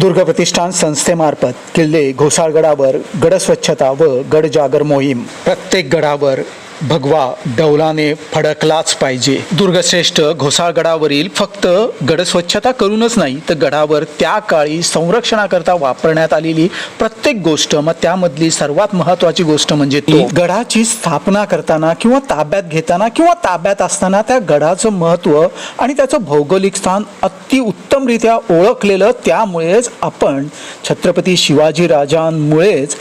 दुर्ग प्रतिष्ठान संस्थेमार्फत किल्ले घोसाळगडावर गडस्वच्छता व गडजागर मोहीम. प्रत्येक गडावर भगवा डौलाने फडकलाच पाहिजे. दुर्गश्रेष्ठ घोसाळगडावरील फक्त गड स्वच्छता करूनच नाही तर गडावर त्या काळी संरक्षणाकरता वापरण्यात आलेली प्रत्येक गोष्ट मग त्यामधली सर्वात महत्वाची गोष्ट म्हणजे गडाची स्थापना करताना किंवा ताब्यात घेताना किंवा ताब्यात असताना त्या गडाचं महत्त्व आणि त्याचं भौगोलिक स्थान अति उत्तमरित्या ओळखलेलं त्यामुळेच आपण छत्रपती शिवाजी राजांमुळेच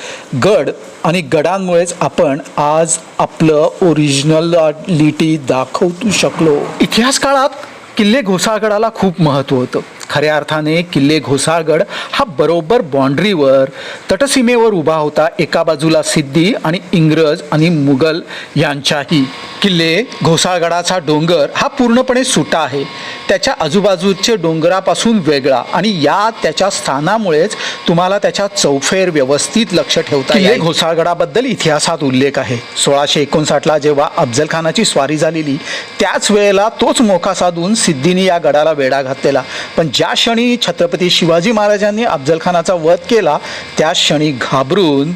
गड आणि गडांमुळेच आपण आज आपलं ओरिजिनलिटी दाखवू शकलो. इतिहास काळात किल्ले घोसाळगडाला खूप महत्त्व होतं. खऱ्या अर्थाने किल्ले घोसाळगड हा बरोबर बाँड्रीवर तटसीमेवर उभा होता. एका बाजूला सिद्धी आणि इंग्रज आणि मुघल यांच्याही. किल्ले घोसाळगडाचा डोंगर हा पूर्णपणे सुटा आहे. त्याच्या आजूबाजूचे डोंगरापासून वेगळा आणि या त्याच्या स्थानामुळेच तुम्हाला त्याच्या चौफेर व्यवस्थित लक्ष ठेवता येईल. घोसाळगडाबद्दल इतिहासात उल्लेख आहे. सोळाशे एकोणसाठला जेव्हा अफजल खानाची स्वारी झालेली त्याच वेळेला तोच मोका साधून सिद्धीने या गडाला वेढा घातलेला. पण ज्या क्षणी छत्रपती शिवाजी महाराजांनी अफजल खानाचा वध केला त्या क्षणी घाबरून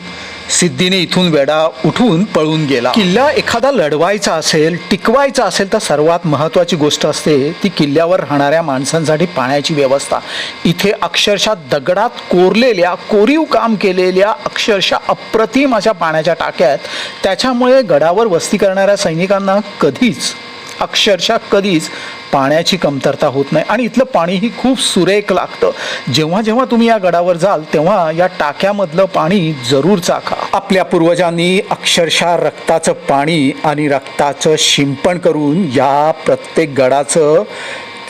सिद्धीने इथून वेडा उठून पळून गेला. किल्ला एखादा लढवायचा असेल टिकवायचा असेल तर सर्वात महत्त्वाची गोष्ट असते ती किल्ल्यावर राहणाऱ्या माणसांसाठी पाण्याची व्यवस्था. इथे अक्षरशः दगडात कोरलेल्या कोरीव काम केलेल्या अक्षरशः अप्रतिम अशा पाण्याच्या टाक्या आहेत. त्याच्यामुळे गडावर वस्ती करणाऱ्या सैनिकांना कधीच अक्षरशः कधीच पाण्याची कमतरता होत नाही. आणि इथलं पाणीही खूप सुरेख लागतं. जेव्हा जेव्हा तुम्ही या गडावर जाल तेव्हा या टाक्यामधलं पाणी जरूर चाखा. आपल्या पूर्वजांनी अक्षरशः रक्ताचं पाणी आणि रक्ताचं शिंपण करून या प्रत्येक गडाचं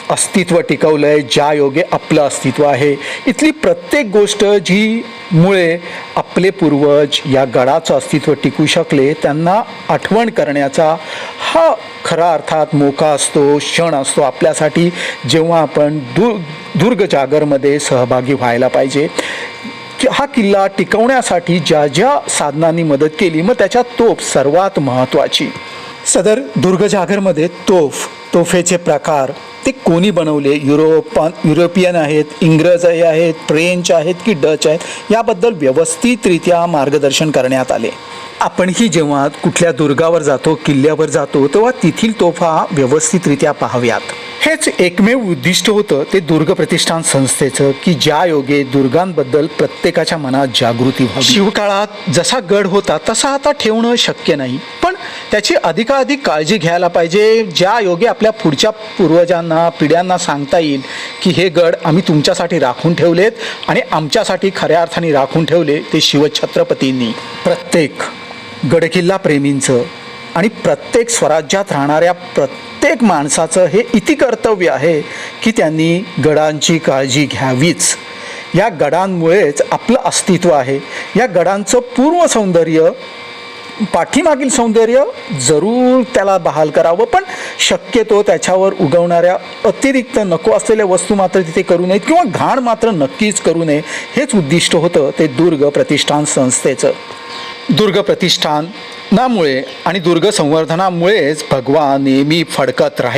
अस्तित्व टिकवलं आहे ज्या योगे आपलं अस्तित्व आहे. इथली प्रत्येक गोष्ट जी मुळे आप आपले पूर्वज या गडाचं अस्तित्व टिकू शकले त्यांना आठवण करण्याचा हा खरा अर्थात मोका असतो क्षण असतो आपल्यासाठी जेव्हा आपण दुर् दुर्ग जागरमध्ये सहभागी व्हायला पाहिजे. हा किल्ला टिकवण्यासाठी ज्या ज्या साधनांनी मदत केली मग त्याच्या तोफ सर्वात महत्त्वाची. सदर दुर्ग जागरमध्ये तोफ तोफेचे प्रकार. ते कोणी बनवले? युरोप युरोपियन आहेत इंग्रज हे आहेत फ्रेंच आहेत की डच आहेत? याबद्दल व्यवस्थितरित्या मार्गदर्शन करण्यात आले. आपणही जेव्हा कुठल्या दुर्गावर जातो किल्ल्यावर जातो तेव्हा तेथील तोफा व्यवस्थितरित्या पाहाव्यात. हेच एकमेव उद्दिष्ट होतं ते दुर्ग प्रतिष्ठान संस्थेचं की ज्या योगे दुर्गांबद्दल प्रत्येकाच्या मनात जागृती व्हावी. शिवकाळात जसा गड होता तसा आता ठेवणं शक्य नाही. पण त्याची अधिकाधिक काळजी घ्यायला पाहिजे. ज्या योगे आपल्या पुढच्या पूर्वजांना पिढ्यांना सांगता येईल की हे गड आम्ही तुमच्यासाठी राखून ठेवलेत आणि आमच्यासाठी खऱ्या अर्थाने राखून ठेवले ते शिवछत्रपतींनी. प्रत्येक गडकिल्ला प्रेमींचं आणि प्रत्येक स्वराज्यात राहणाऱ्या प्रत्येक माणसाचं हे इति कर्तव्य आहे की त्यांनी गडांची काळजी घ्यावीच. या गडांमुळेच आपलं अस्तित्व आहे. या गडांचं पूर्ण सौंदर्य पाठीमागील सौंदर्य जरूर त्याला बहाल करावं पण शक्यतो त्याच्यावर उगवणाऱ्या अतिरिक्त नको असलेल्या वस्तू मात्र तिथे करू नयेत किंवा घाण मात्र नक्कीच करू नये हेच उद्दिष्ट होतं ते दुर्ग प्रतिष्ठान संस्थेचं. दुर्ग प्रतिष्ठानामुळे आणि दुर्ग संवर्धनामुळेच भगवा नेहमी फडकत राहील.